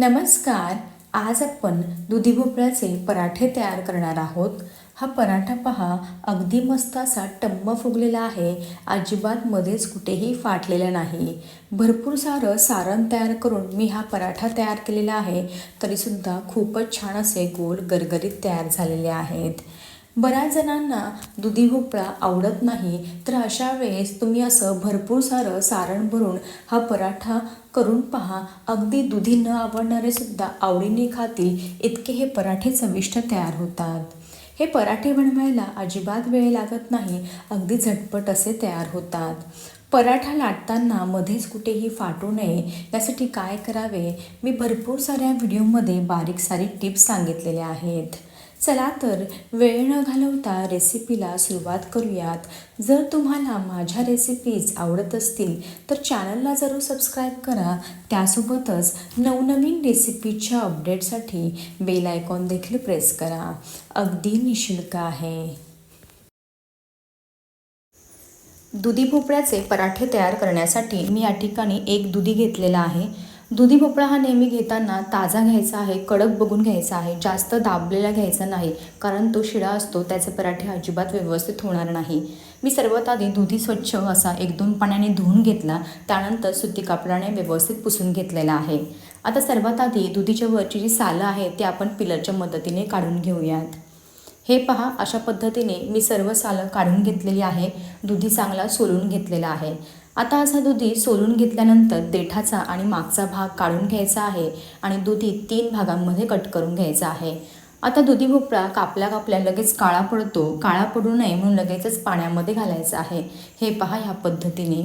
नमस्कार. आज आपण दुधी भोपळ्याचे पराठे तयार करणार आहोत. हा पराठा पहा अगदी मस्त असा टम्म फुगलेला आहे. अजिबात मध्येच कुठेही फाटलेला नाही. भरपूर सारं सारण तयार करून मी हा पराठा तयार केलेला आहे. तरीसुद्धा खूपच छान असे गोल गरगरीत तयार झालेले आहेत. बऱ्याच जणांना दुधी भोपळा आवडत नाही तर अशा वेळेस तुम्ही असं भरपूर सारं सारण भरून हा पराठा करून पहा. अगदी दुधी न आवडणारे सुद्धा आवडीने खातील इतके हे पराठे चविष्ट तयार होतात. हे पराठे बनवायला अजिबात वेळ लागत नाही अगदी झटपट असे तयार होतात. पराठा लाटताना मध्येच कुठेही फाटू नये यासाठी काय करावे? मी भरपूर साऱ्या व्हिडिओमध्ये बारीक सारीक टिप्स सांगितलेल्या आहेत. चला तर वेळ न घालवता रेसिपीला सुरुवात करूयात. जर तुम्हाला माझ्या रेसिपीज आवडत असतील तर चॅनलला जरूर सबस्क्राईब करा. त्यासोबतच नवनवीन रेसिपीच्या अपडेटसाठी बेल आयकॉन देखील प्रेस करा. अगदी निशुल्क आहे. दुधी भोपळ्याचे पराठे तयार करण्यासाठी मी या ठिकाणी एक दुधी घेतलेला आहे. दुधी भोपळा हा नेहमी घेताना ताजा घ्यायचा आहे कडक बघून घ्यायचा आहे जास्त दाबलेला घ्यायचा नाही कारण तो शिळा असतो त्याचे पराठे अजिबात व्यवस्थित होणार नाही. मी सर्वात आधी दुधी स्वच्छ असा एक दोन पाण्याने धुवून घेतला त्यानंतर सुती कापडाने व्यवस्थित पुसून घेतलेला आहे. आता सर्वात आधी दुधीच्या वरची जी सालं आहे ती आपण पिलरच्या मदतीने काढून घेऊयात. हे पहा अशा पद्धतीने मी सर्व सालं काढून घेतलेली आहे दुधी चांगला सोलून घेतलेला आहे. आता असा दुधी सोलून घेतल्यानंतर देठाचा आणि मागचा भाग काढून घ्यायचा आहे आणि दुधी तीन भागांमध्ये कट करून घ्यायचा आहे. आता दुधी भोपळा कापल्या कापल्या लगेच काळा पडतो. काळा पडू नये म्हणून लगेचच पाण्यामध्ये घालायचं आहे. हे पहा ह्या पद्धतीने.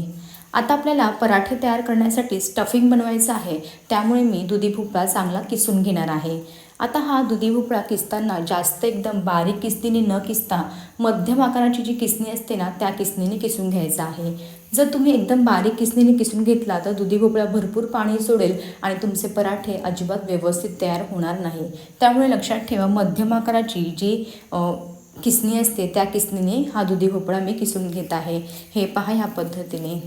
आता आपल्याला पराठे तयार करण्यासाठी स्टफिंग बनवायचं आहे. त्यामुळे मी दुधी भोपळा चांगला किसून घेणार आहे. आता हा दुधी भोपळा किसताना जास्त एकदम बारीक किस्तीने न किसता मध्यम आकाराची जी किसणी असते ना त्या किसणीने किसून घ्यायचं आहे. जर तुम्ही एकदम बारीक किसणीने किसून घेतला तर दुधी भोपळा भरपूर पाणी सोडेल आणि तुमचे पराठे अजिबात व्यवस्थित तयार होणार नाही. त्यामुळे लक्षात ठेवा मध्यम आकाराची जी किसणी असते त्या किसणीने हा दुधी भोपळा मी किसून घेत आहे. हे पहा ह्या पद्धतीने.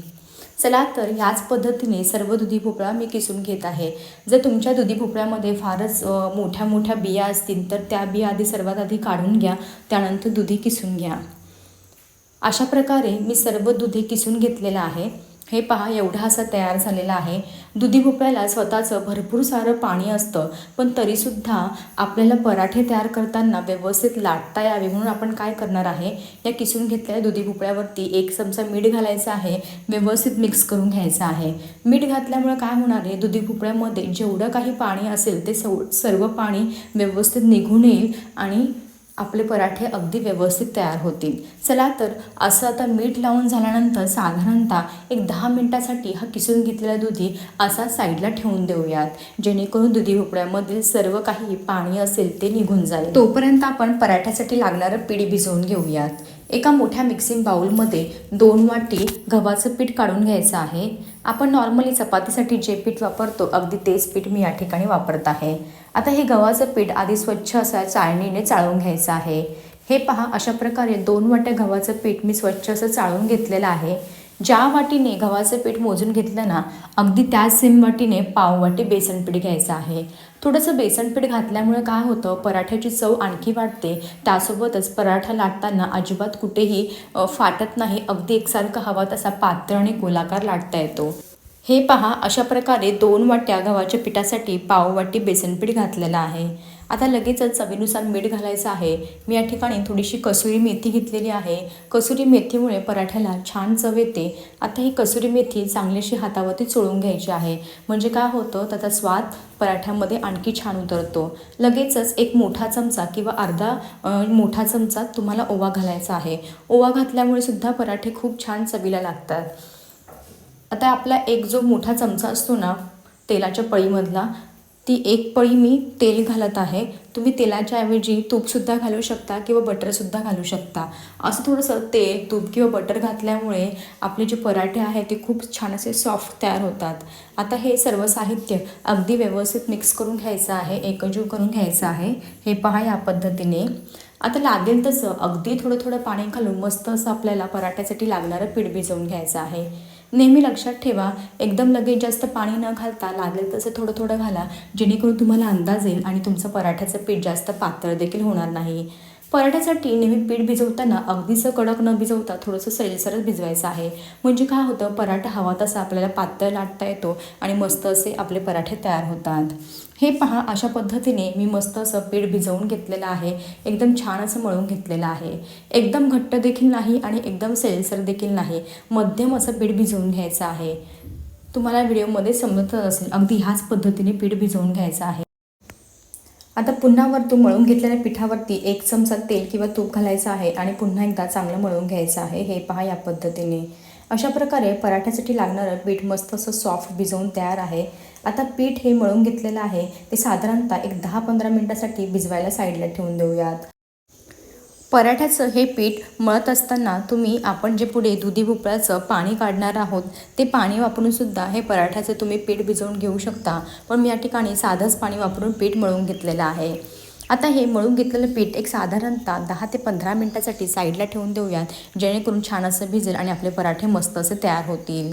चला तर ह्याच पद्धतीने सर्व दुधी भोपळा मी किसून घेत आहे. जर तुमच्या दुधी भोपळ्यामध्ये फारच मोठ्या मोठ्या बिया असतील तर त्या बिया आधी सर्वात आधी काढून घ्या त्यानंतर दुधी किसून घ्या. अशा प्रकारे मी सर्व दुधी किसून घेतलेलं आहे. हे पहा एवढा असा तयार झालेला आहे. दुधी भोपळ्याला स्वतःचं भरपूर सारं पाणी असतं पण तरीसुद्धा आपल्याला पराठे तयार करताना व्यवस्थित लाटता यावे म्हणून आपण काय करणार आहे? या किसून घेतलेल्या दुधी भोपळ्यावरती एक चमचा मीठ घालायचं आहे व्यवस्थित मिक्स करून घ्यायचं आहे. मीठ घातल्यामुळे काय होणार आहे? दुधी भोपळ्यामध्ये जेवढं काही पाणी असेल ते सव सर्व पाणी व्यवस्थित निघून येईल आणि आपले पराठे अगदी व्यवस्थित तयार होतील. चला तर असं आता मीठ लावून झाल्यानंतर साधारणतः एक दहा मिनटासाठी हा किसून घेतलेला दुधी असा साईडला ठेवून देऊयात. जेणेकरून दुधी भोपळ्यामधील सर्व काही पाणी असेल ते निघून जाईल. तोपर्यंत आपण पराठ्यासाठी लागणारं पीठ भिजवून घेऊयात. एका मोठ्या मिक्सिंग बाऊलमध्ये दोन वाटी गव्हाचं पीठ काढून घ्यायचं आहे. आपण नॉर्मली चपातीसाठी जे पीठ वापरतो अगदी तेच पीठ मी या ठिकाणी वापरत आहे. आता हे गव्हाचं पीठ आधी स्वच्छ असा चाळणीने चाळून घ्यायचं आहे. हे पहा अशा प्रकारे दोन वाट्या गव्हाचं पीठ मी स्वच्छ असं चाळून घेतलेलं आहे. ज्या वाटीने गव्हाचं पीठ मोजून घेतलं ना अगदी त्याच सेम वाटीने पाववाटी बेसन पीठ घ्यायचं आहे. थोडंसं बेसन पीठ घातल्यामुळे काय होतं पराठ्याची चव आणखी वाढते. त्यासोबतच पराठा लाटताना अजिबात कुठेही फाटत नाही अगदी एकसारखा हवा तसा पात्र आणि गोलाकार लाटता येतो. हे पहा अशा प्रकारे दोन वाट्या गव्हाच्या पिठासाठी पाववाटी बेसनपीठ घातलेलं आहे. आता लगेचच चवीनुसार मीठ घालायचं आहे. मी या ठिकाणी थोडीशी कसुरी मेथी घेतलेली आहे. कसुरी मेथीमुळे पराठ्याला छान चव येते. आता ही कसुरी मेथी चांगलीशी हातावरती चोळून घ्यायची आहे. म्हणजे काय होतं? त्याचा स्वाद पराठ्यामध्ये आणखी छान उतरतो. लगेचच एक मोठा चमचा किंवा अर्धा मोठा चमचा तुम्हाला ओवा घालायचा आहे. ओवा घातल्यामुळे सुद्धा पराठे खूप छान चवीला लागतात. आता आपला एक जो मोठा चमचा असतो ना तेलाच्या पळीमधला ती एक पळी मी तेल घालत आहे. तुम्ही तेलाच्या ऐवजी तूपसुद्धा घालू शकता किंवा बटरसुद्धा घालू शकता. असं थोडंसं तेल तूप किंवा बटर घातल्यामुळे आपले जे पराठे आहेत ते खूप छान असे सॉफ्ट तयार होतात. आता हे सर्व साहित्य अगदी व्यवस्थित मिक्स करून घ्यायचं आहे एकजीव करून घ्यायचं आहे. हे पहा या पद्धतीने. आता लागेल तसं अगदी थोडं थोडं पाणी घालून मस्त असं आपल्याला पराठ्यासाठी लागणारं पीठ भिजवून घ्यायचं आहे. नेहमी लक्षात ठेवा एकदम लगेच जास्त पाणी न घालता लागेल तसं थोडं थोडं घाला जेणेकरून तुम्हाला अंदाज येईल आणि तुमचं पराठ्याचं पीठ जास्त पातळ देखील होणार नाही. पराठ्यासाठी नेहमी पीठ भिजवताना अगदीचं कडक न भिजवता थोडंसं सैलसरच भिजवायचं आहे. म्हणजे काय होतं पराठा हवा तसा आपल्याला पातळ लाटता येतो आणि मस्त असे आपले पराठे तयार होतात. हे पहा अशा पद्धतीने मी मस्त असं पीठ भिजवून घेतलेलं आहे. एकदम छान असं मळून घेतलेलं आहे. एकदम घट्ट देखील नाही आणि एकदम सैलसर देखील नाही. मध्यम असं पीठ भिजवून घ्यायचं आहे. तुम्हाला व्हिडिओमध्ये समजत असेल अगदी ह्याच पद्धतीने पीठ भिजवून घ्यायचं आहे. आता पुन्हा वरतून मळून घेतलेल्या पिठावरती एक चमचा तेल किंवा तूप घालायचं आहे आणि पुन्हा एकदा चांगलं मळून घ्यायचं आहे. हे पहा या पद्धतीने. अशा प्रकारे पराठ्यासाठी लागणारं पीठ मस्त असं सॉफ्ट भिजवून तयार आहे. आता पीठ हे मळून घेतलेलं आहे. ते साधारणतः एक दहा पंधरा मिनटासाठी भिजवायला साईडला ठेवून देऊयात. पराठ्याचं हे पीठ मळत असताना तुम्ही आपण जे पुढे दुधी भोपळ्याचं पाणी काढणार आहोत ते पाणी वापरून सुद्धा हे पराठ्याचं तुम्ही पीठ भिजवून घेऊ शकता. पण मी या ठिकाणी साधंच पाणी वापरून पीठ मळून घेतलेलं आहे. आता हे मळून घेतलेलं पीठ एक साधारणतः दहा ते पंधरा मिनटासाठी साईडला ठेवून देऊयात जेणेकरून छान असं भिजेल आणि आपले पराठे मस्त असे तयार होतील.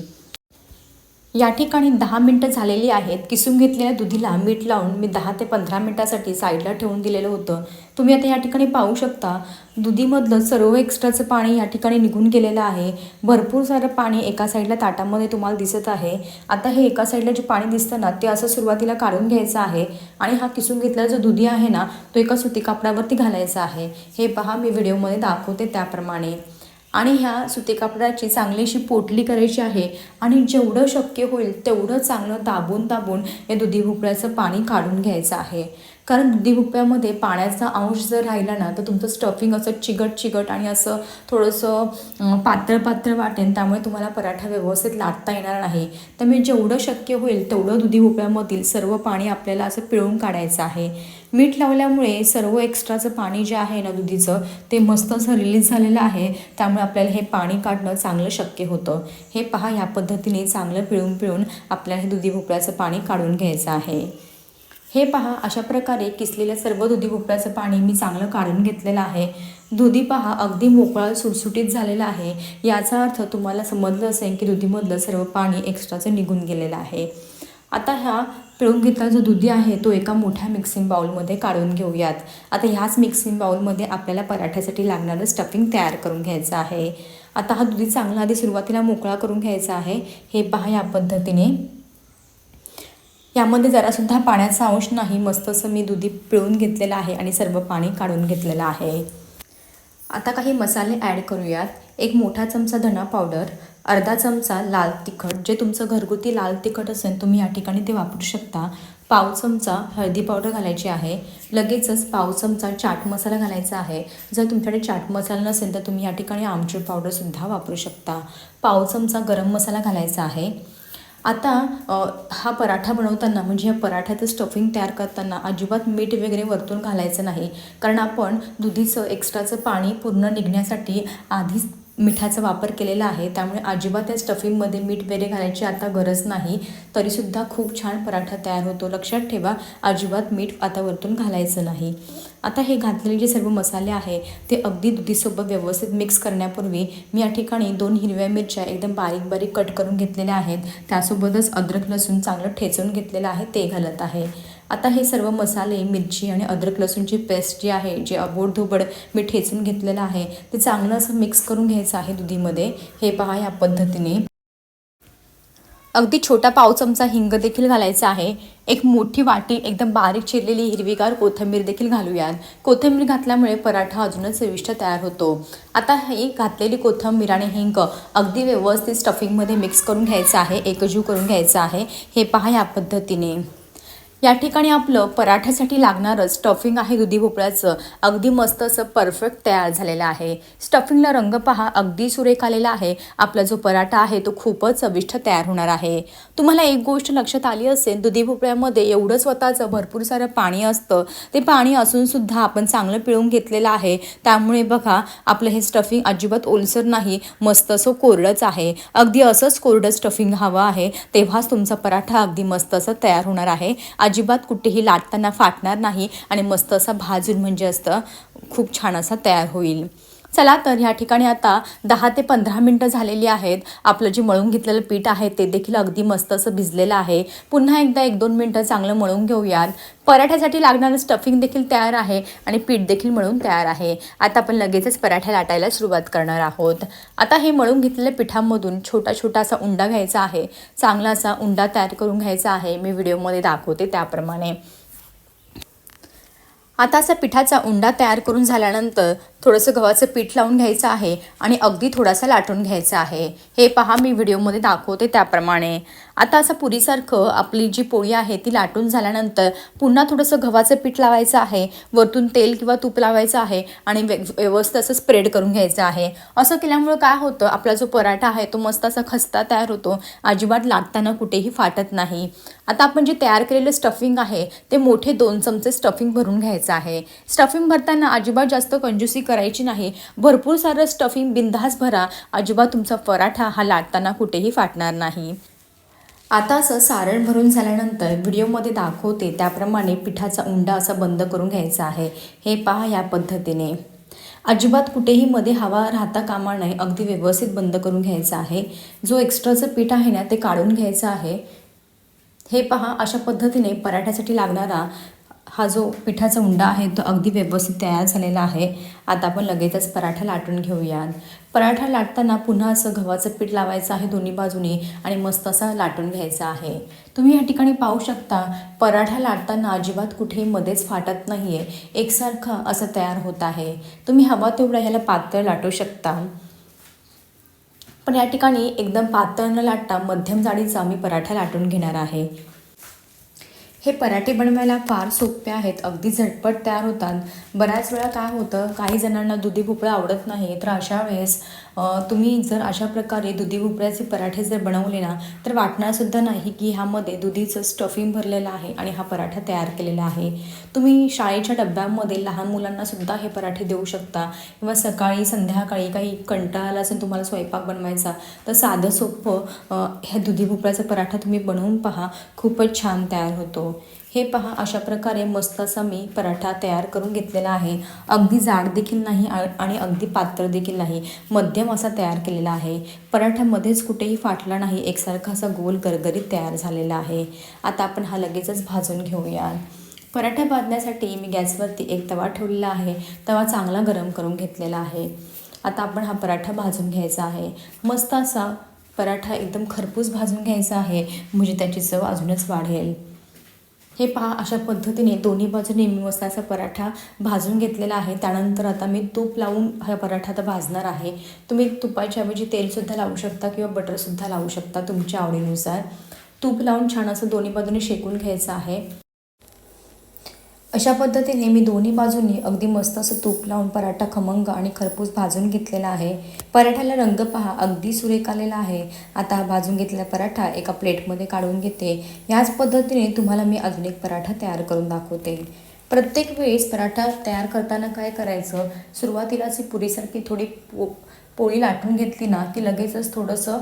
या ठिकाणी दहा मिनटं झालेली आहेत. किसून घेतलेल्या दुधीला मीठ लावून मी दहा ते पंधरा मिनटासाठी साईडला ठेवून दिलेलं होतं. तुम्ही आता या ठिकाणी पाहू शकता दुधीमधलं सर्व एक्स्ट्राचं पाणी या ठिकाणी निघून गेलेलं आहे. भरपूर सारं पाणी एका साईडला ताटामध्ये तुम्हाला दिसत आहे. आता हे एका साईडला जे पाणी दिसतं ना ते असं सुरुवातीला काढून घ्यायचं आहे आणि हा किसून घेतलेला जो दुधी आहे ना तो एका सुती कापडावरती घालायचा आहे. हे पहा मी व्हिडिओमध्ये दाखवते त्याप्रमाणे. आणि ह्या सुती कापडाची चांगलीशी पोटली करायची आहे आणि जेवढं शक्य होईल तेवढं चांगलं दाबून दाबून या दुधी भोपळ्याचं पाणी काढून घ्यायचं आहे. कारण दुधी भोपळ्यामध्ये पाण्याचा अंश जर राहिला ना तर तुमचं स्टफिंग असं चिगट चिगट आणि असं थोडंसं पातळ पातळ वाटेल त्यामुळे तुम्हाला पराठा व्यवस्थित लाटता येणार नाही. त्यामुळे जेवढं शक्य होईल तेवढं दुधी भोपळ्यामधील सर्व पाणी आपल्याला असं पिळून काढायचं आहे. मीठ लावल्यामुळे सर्व एक्स्ट्राचं पाणी जे आहे ना दुधीचं ते मस्त असं रिलीज झालेलं आहे. त्यामुळे आपल्याला हे पाणी काढणं चांगलं शक्य होतं. हे पहा ह्या पद्धतीने चांगलं पिळून पिळून आपल्याला हे दुधी भोपळ्याचं पाणी काढून घ्यायचं आहे. हे पहा अशा प्रकारे किसलेल्या सर्व दुधी भोपळ्याचं पाणी मी चांगलं काढून घेतलेलं आहे. दुधी पहा अगदी मोकळा सुटसुटीत झालेला आहे. याचा अर्थ तुम्हाला समजलं असेल की दुधीमधलं सर्व पाणी एक्स्ट्राचं निघून गेलेलं आहे. आता ह्या पिळून घेतलेला जो दुधी आहे तो एका मोठ्या मिक्सिंग बाउलमध्ये काढून घेऊयात. आता ह्याच मिक्सिंग बाउलमध्ये आपल्याला पराठ्यासाठी लागणारं स्टफिंग तयार करून घ्यायचं आहे. आता हा दुधी चांगला आधी सुरुवातीला मोकळा करून घ्यायचा आहे. हे पहा या पद्धतीने. यामध्ये जरासुद्धा पाण्याचा अंश नाही मस्त असं मी दुधी पिळून घेतलेलं आहे आणि सर्व पाणी काढून घेतलेलं आहे. आता काही मसाले ॲड करूयात. एक मोठा चमचा धणा पावडर अर्धा चमचा लाल तिखट जे तुमचं घरगुती लाल तिखट असेल तुम्ही या ठिकाणी ते वापरू शकता. पाव चमचा हळदी पावडर घालायची आहे. लगेचच पाव चमचा चाट मसाला घालायचा आहे. जर तुमच्याकडे चाट मसाला नसेल तर तुम्ही या ठिकाणी आमचूर पावडरसुद्धा वापरू शकता. पाव चमचा गरम मसाला घालायचा आहे. आता हा पराठा बनवताना म्हणजे या पराठ्याचं स्टफिंग तयार करताना अजिबात मीठ वगैरे वरतून घालायचं नाही. कारण आपण दुधीचं एक्स्ट्राचं पाणी पूर्ण निघण्यासाठी आधीच मिठाचा वापर केलेला आहे त्यामुळे अजिबात त्या स्टफिंगमध्ये मीठ वगैरे घालायची आता गरज नाही. तरीसुद्धा खूप छान पराठा तयार होतो. लक्षात ठेवा अजिबात मीठ आता वरतून घालायचं नाही. आता हे घातलेले जे सर्व मसाले आहे ते अगदी दुधीसोबत व्यवस्थित मिक्स करण्यापूर्वी मी या ठिकाणी दोन हिरव्या मिरच्या एकदम बारीक बारीक कट करून घेतलेल्या आहेत. त्यासोबतच अद्रक लसूण चांगलं ठेचून घेतलेलं आहे ते घालत आहे. आता हे सर्व मसाले मिरची आणि अद्रक लसूणची पेस्ट जी आहे जे अबोडधोबड मी ठेचून घेतलेलं आहे ते चांगलं असं मिक्स करून घ्यायचं आहे दुधीमध्ये. हे पहा या पद्धतीने. अगदी छोटा पाव चमचा हिंग देखील घालायचा आहे. एक मोठी वाटी एकदम बारीक चिरलेली हिरवीगार कोथिंबीर देखील घालूयात. कोथिंबीर घातल्यामुळे पराठा अजूनच चविष्ट तयार होतो. आता ही घातलेली कोथिंबीर आणि हिंग अगदी व्यवस्थित स्टफिंगमध्ये मिक्स करून घ्यायचं आहे एकजीव करून घ्यायचं आहे. हे पहा या पद्धतीने. या ठिकाणी आपलं पराठ्यासाठी लागणारं स्टफिंग आहे दुधी भोपळ्याचं. अगदी मस्त असं परफेक्ट तयार झालेलं आहे. स्टफिंगला रंग पहा अगदी सुरेख आलेला आहे. आपला जो पराठा आहे तो खूपच चविष्ट तयार होणार आहे. तुम्हाला एक गोष्ट लक्षात आली असेल दुधी भोपळ्यामध्ये एवढं स्वतःचं भरपूर सारं पाणी असतं. ते पाणी असून सुद्धा आपण चांगलं पिळून घेतलेलं आहे. त्यामुळे बघा आपलं हे स्टफिंग अजिबात ओलसर नाही मस्त असं कोरडंच आहे. अगदी असंच कोरडं स्टफिंग हवं आहे तेव्हाच तुमचा पराठा अगदी मस्त असं तयार होणार आहे. अजिबात कुठेही लाटताना फाटणार नाही आणि मस्त असा भाजून म्हणजे असतं खूप छान असा तयार होईल. चला तर ह्या ठिकाणी आता दहा ते पंधरा मिनटं झालेली आहेत. आपलं जे मळून घेतलेलं पीठ आहे ते देखील अगदी मस्त असं भिजलेलं आहे. पुन्हा एकदा एक दोन मिनटं चांगलं मळून घेऊयात. पराठ्यासाठी लागणारं स्टफिंग देखील तयार आहे आणि पीठ देखील मळून तयार आहे. आता आपण लगेचच पराठ्या लाटायला सुरुवात करणार आहोत. आता हे मळून घेतलेल्या पिठामधून छोटा छोटा असा उंडा घ्यायचा आहे. चांगला असा उंडा तयार करून घ्यायचा आहे. मी व्हिडिओमध्ये दाखवते त्याप्रमाणे. आता असा पिठाचा उंडा तयार करून झाल्यानंतर थोडंसं गव्हाचं पीठ लावून घ्यायचं आहे आणि अगदी थोडासा लाटून घ्यायचा आहे. हे पहा मी व्हिडिओमध्ये दाखवते त्याप्रमाणे. आता असं पुरीसारखं आपली जी पोळी आहे ती लाटून झाल्यानंतर पुन्हा थोडंसं गव्हाचं पीठ लावायचं आहे. वरतून तेल किंवा तूप लावायचं आहे आणि व्यवस्थित असं स्प्रेड करून घ्यायचं आहे. असं केल्यामुळं काय होतं आपला जो पराठा आहे तो मस्त असा खस्ता तयार होतो. अजिबात लाटताना कुठेही फाटत नाही. आता आपण जे तयार केलेलं स्टफिंग आहे ते मोठे दोन चमचे स्टफिंग भरून घ्यायचं आहे. स्टफिंग भरताना अजिबात जास्त कंजूसी करायची नाही. भरपूर सारं स्टफिंग बिंदास भरा. अजिबात तुमचा पराठा हा लाटताना कुठेही फाटणार नाही. आता असं सारण भरून झाल्यानंतर व्हिडिओमध्ये दाखवते त्याप्रमाणे पिठाचा उंडा असा बंद करून घ्यायचा आहे. हे पहा या पद्धतीने. अजिबात कुठेही मध्ये हवा राहता कामा नये अगदी व्यवस्थित बंद करून घ्यायचा आहे. जो एक्स्ट्राचं पीठ आहे ना ते काढून घ्यायचं आहे. हे पहा अशा पद्धतीने पराठ्यासाठी लागणारा हा जो पिठाचा उंडा आहे तो अगदी व्यवस्थित तयार झालेला आहे. आता आपण लगेचच पराठा लाटून घेऊयात. पराठा लाटताना पुन्हा असं गव्हाचं पीठ लावायचं आहे दोन्ही बाजूनी आणि मस्त असा लाटून घ्यायचा आहे. तुम्ही या ठिकाणी पाहू शकता पराठा लाटताना अजिबात कुठेही मध्येच फाटत नाही आहे एकसारखं असं तयार होत आहे. तुम्ही हवा तेवढा ह्याला पातळ लाटू शकता. पण या ठिकाणी एकदम पातळ न लाटता मध्यम जाडीचा मी पराठा लाटून घेणार आहे. हे पराठे बनवायला फार सोपे आहेत. अगदी झटपट तयार होतात. बऱ्याच वेळा काय होतं काही जणांना दुधी भोपळा आवडत नाही तर अशा वेळेस तुम्ही जर अशा प्रकारे दुधी भोपळ्याचे पराठे जर बनवले ना तर वाटणारसुद्धा नाही की ह्यामध्ये दुधीचं स्टफिंग भरलेलं आहे आणि हा पराठा तयार केलेला आहे. तुम्ही शाळेच्या डब्यामध्ये लहान मुलांनासुद्धा हे पराठे देऊ शकता. किंवा सकाळी संध्याकाळी काही कंटाळा आला असेल तुम्हाला स्वयंपाक बनवायचा तर साधं सोपं ह्या दुधी भोपळ्याचा पराठा तुम्ही बनवून पहा. खूपच छान तयार होतो. हे पहा अशा प्रकारे मस्त असा मी पराठा तयार करून घेतलेला आहे. अगदी जाड देखील नाही आणि अगदी पातळ देखील नाही. मध्यम असा तयार केलेला आहे. पराठ्यामध्येच कुठेही फाटला नाही. एकसारखा असा गोल गरगरीत तयार झालेला आहे. आता आपण हा लगेचच भाजून घेऊया. पराठा भाजण्यासाठी मी गॅसवरती एक तवा ठेवलेला आहे. तवा चांगला गरम करून घेतलेला आहे. आता आपण हा पराठा भाजून घ्यायचा आहे. मस्त असा पराठा एकदम खरपूस भाजून घ्यायचा आहे. म्हणजे त्याची चव अजूनच वाढेल. हे पहा अशा पद्धतीने दोन्ही बाजूने मी मस्त पराठा भाजून घेतलेला आहे. त्यानंतर आता मी तूप लावून हा पराठा आता भाजणार आहे. तुम्ही तुपाच्या ऐवजी तेलसुद्धा लावू शकता किंवा बटरसुद्धा लावू शकता तुमच्या आवडीनुसार. तूप लावून छान असं दोन्ही बाजूने शेकून घ्यायचं आहे. अशा पद्धतीने मी दोन्ही बाजूंनी अगदी मस्त असं तूप लावून पराठा खमंग आणि खरपूस भाजून घेतलेला आहे. पराठ्याला रंग पहा अगदी सुरेख आलेला आहे. आता हा भाजून घेतलेला पराठा एका प्लेटमध्ये काढून घेते. याच पद्धतीने तुम्हाला मी अजून एक पराठा तयार करून दाखवते. प्रत्येक वेळेस पराठा तयार करताना काय करायचं? सुरुवातीला अशी पुरीसारखी थोडी पो पोळी लाटून घेतली ना की लगेचच थोडंसं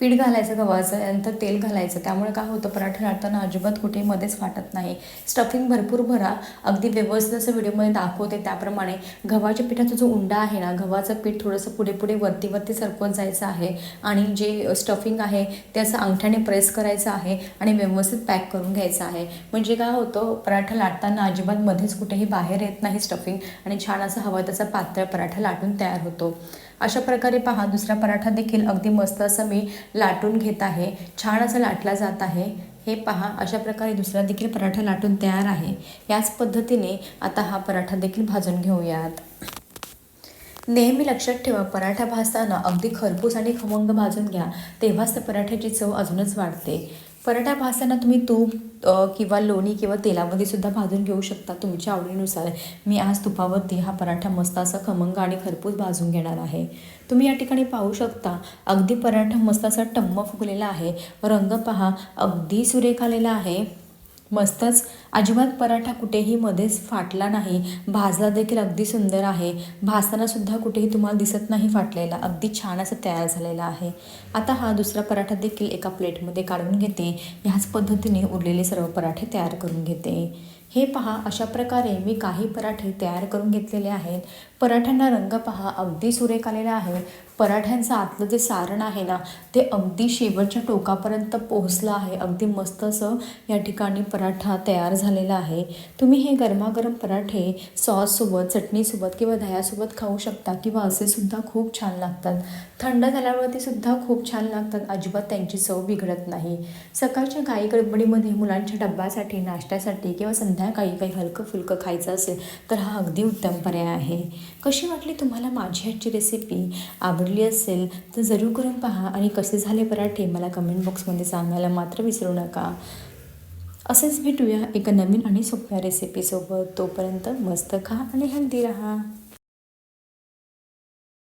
पीठ घालायचं गव्हाचं नंतर तेल घालायचं. त्यामुळे काय होतं पराठा लाटताना अजिबात कुठे मध्येच फाटत नाही. स्टफिंग भरपूर भरा. अगदी व्यवस्थित असं व्हिडिओमध्ये दाखवते त्याप्रमाणे. गव्हाच्या पिठाचा जो उंडा आहे ना गव्हाचं पीठ थोडंसं पुढे पुढे वरती वरती सरकवत जायचं आहे. आणि जे स्टफिंग आहे ते असं अंगठ्याने प्रेस करायचं आहे आणि व्यवस्थित पॅक करून घ्यायचं आहे. म्हणजे काय होतं पराठा लाटताना अजिबात मध्येच कुठेही बाहेर येत नाही स्टफिंग आणि छान असं हवा तसा पातळ पराठा लाटून तयार होतो. अशा प्रकारे पहा दुसरा पराठा देखील अगदी मस्त असं मी लाटून घेत आहे. छान असं लाटला जात आहे. हे पहा अशा प्रकारे दुसरा देखील पराठा लाटून तयार आहे. याच पद्धतीने आता हा पराठा देखील भाजून घेऊयात. नेहमी लक्षात ठेवा पराठा भाजताना अगदी खरपूस आणि खमंग भाजून घ्या. तेव्हाच त्या पराठ्याची चव अजूनच वाढते. पराठा भाजताना तुम्ही तूप किंवा लोणी किंवा तेलामध्ये सुद्धा भाजून घेऊ शकता तुमच्या आवडीनुसार. मी आज तुपावरती हा पराठा मस्त असा खमंग आणि खरपूस भाजून घेणार आहे. तुम्ही या ठिकाणी पाहू शकता अगदी पराठा मस्त असा टम्म फुगलेला आहे. रंग पहा अगदी सुरेख आलेला आहे. मस्तच. अजिबात पराठा कुठेही मध्येच फाटला नाही. भाजला देखील अगदी सुंदर आहे. भाजतानासुद्धा कुठेही तुम्हाला दिसत नाही फाटलेला. अगदी छान असं तयार झालेला आहे. आता हा दुसरा पराठा देखील एका प्लेटमध्ये काढून घेते. ह्याच पद्धतीने उरलेले सर्व पराठे तयार करून घेते. हे पहा अशा प्रकारे मी काही पराठे तयार करून घेतलेले आहेत. पराठ्यांना रंग पहा अगदी सुरेख आलेला आहे. पराठ्यांचं आतलं जे सारण आहे ना ते अगदी शेवटच्या टोकापर्यंत पोहोचलं आहे. अगदी मस्त असं या ठिकाणी पराठा तयार झालेला आहे. तुम्ही हे गरमागरम पराठे सॉससोबत चटणीसोबत किंवा दह्यासोबत खाऊ शकता किंवा असे सुद्धा खूप छान लागतात. थंड झाल्यावरती सुद्धा खूप छान लागतात. अजिबात त्यांची चव बिघडत नाही. सकाळच्या घाई गडबडीमध्ये मुलांच्या डब्यासाठी नाश्त्यासाठी किंवा संध्याकाळी काही हलकं फुलकं खायचं असेल तर हा अगदी उत्तम पर्याय आहे. कशी वाटली तुम्हाला माझी आजची रेसिपी आवडली असेल तर जरूर करून पहा आणि कसे झाले पराठे मला कमेंट बॉक्समध्ये सांगायला मात्र विसरू नका. असेच भेटूया एका नवीन आणि सोप्या रेसिपीसोबत तोपर्यंत मस्त खा आणि हेल्दी राहा.